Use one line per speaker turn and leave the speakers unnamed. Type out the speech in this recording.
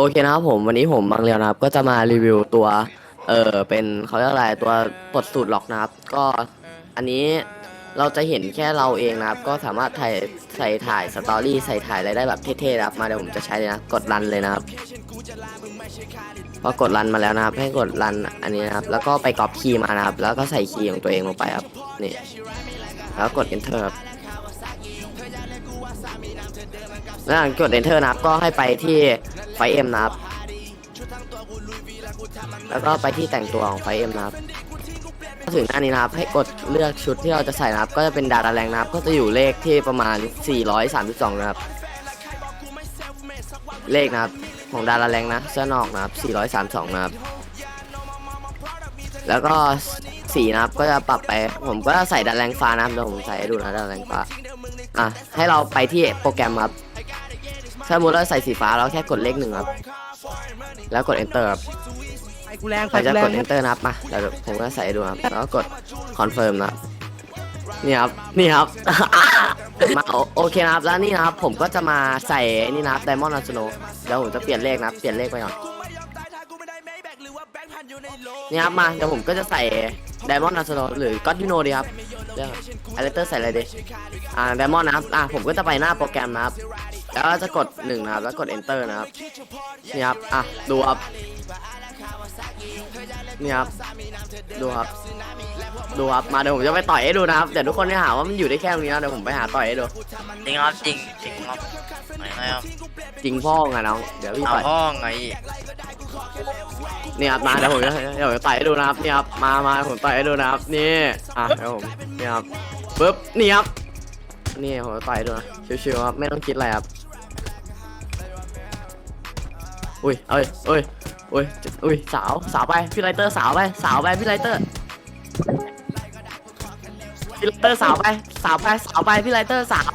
โอเคนะครับผมวันนี้ผมบางเรียวนะครับ ก็จะมารีวิวตัว เออเป็นเขาเรียกอะไรตัวปลดสูตรล็อกนะครับ ก็อันนี้เราจะเห็นแค่เราเองนะครับ ก็สามารถถ่ายใส่ถ่ายสตอรี่ใส่ถ่ายอะไรได้แบบเท่ๆนะครับ มาเดี๋ยวผมจะใช้เลยนะกดรันเลยนะครับพอกดรันมาแล้วนะครับ ให้กดรันอันนี้นะครับ แล้วก็ไปก๊อปคีย์มานะครับ แล้วก็ใส่คีย์ของตัวเองลงไปครับนี่แล้วกด enter ครับ แล้วหลังกด enter นะครับ ก็ให้ไปที่ไฟเอ็มนะครับ แล้วก็ไปที่แต่งตัวของไฟเอ็มนะครับถึงหน้านี้นะครับให้กดเลือกชุดที่เราจะใส่นะครับ ก็จะเป็นดาราแรงนะครับ ก็จะอยู่เลขที่ประมาณ 432 นะครับ เลขนะครับของดาราแรงนะเสื้อนอกนะครับ 432 นะครับ แล้วก็ สีนะครับ ก็จะปรับไป ผมก็จะใส่ดาราแรงฟ้านะครับเดี๋ยวผมใส่ให้ดูนะดาราแรงฟ้า อะ ให้เราไปที่โปรแกรมครับ ถ้าสมมติเราใส่สีฟ้าเราแค่กดเลขหนึ่งครับ แล้วกด enter ครับ
ไฟกูแรงไฟ
ใคร
กู
จะ
แร
ก
ง
ด enter นะครับมาเดี๋ยวผมก็ใส่ให้ดูครับแล้วก็กด confirm นะครับนี่ครับ นี่ครับ มาโอโอเคนะครับ แล้วนี่นะครับ ผมก็จะมาใส่นี่นะครับ diamond a s n o เดี๋ยวผมจะเปลี่ยนเลขนะครับ เปลี่ยนเลขไปก่อน นี่ครับมาเดี๋ยวผมก็จะใส่ diamond a s n o หรือ god you know ดีครับเรื่องอะไรเตอร์ใส่อะไรดีอ่า diamond นะครับอ่าผมก็จะไปหน้าโปรแกรมนะครับแล้วก็จะกดหนึ่งนะครับแล้วกด enter นะครับนี่ครับอะดูครับนี่ครับดูครับ ดูครับ มาเดี๋ยวผมจะไปต่อยให้ดูนะครับเดี๋ยวทุกคนจะหาว่ามันอยู่ได้แค่ตรงนี้นะเดี๋ยวผมไปหาต่อยให้ดู
จริงครับจริงจริงครับไหนครับ
จริงพ่อไงน้องเดี๋ยวพี่
เอา
ต่อย
ห้องไง
นี่ครับมาเดี๋ยวผมจะเดี๋ยวผมจะต่อยให้ดูนะครับนี่ครับมามาผมต่อยให้ดูนะครับนี่อะเดี๋ยวผมนี่ครับปึ๊บนี่ครับนี่ผมจะต่อยให้ดูนะชิวๆครับไม่ต้องคิดอะไรครับอุ้ยเอ้ยเอ้ยอุ้ยอุ้ยสาวสาวไปพี่ไรเตอร์สาวไปสาวไปพี่ไรเตอร์พี่ไรเตอร์สาวไปสาวไปสาวไปพี่ไรเตอร์สาว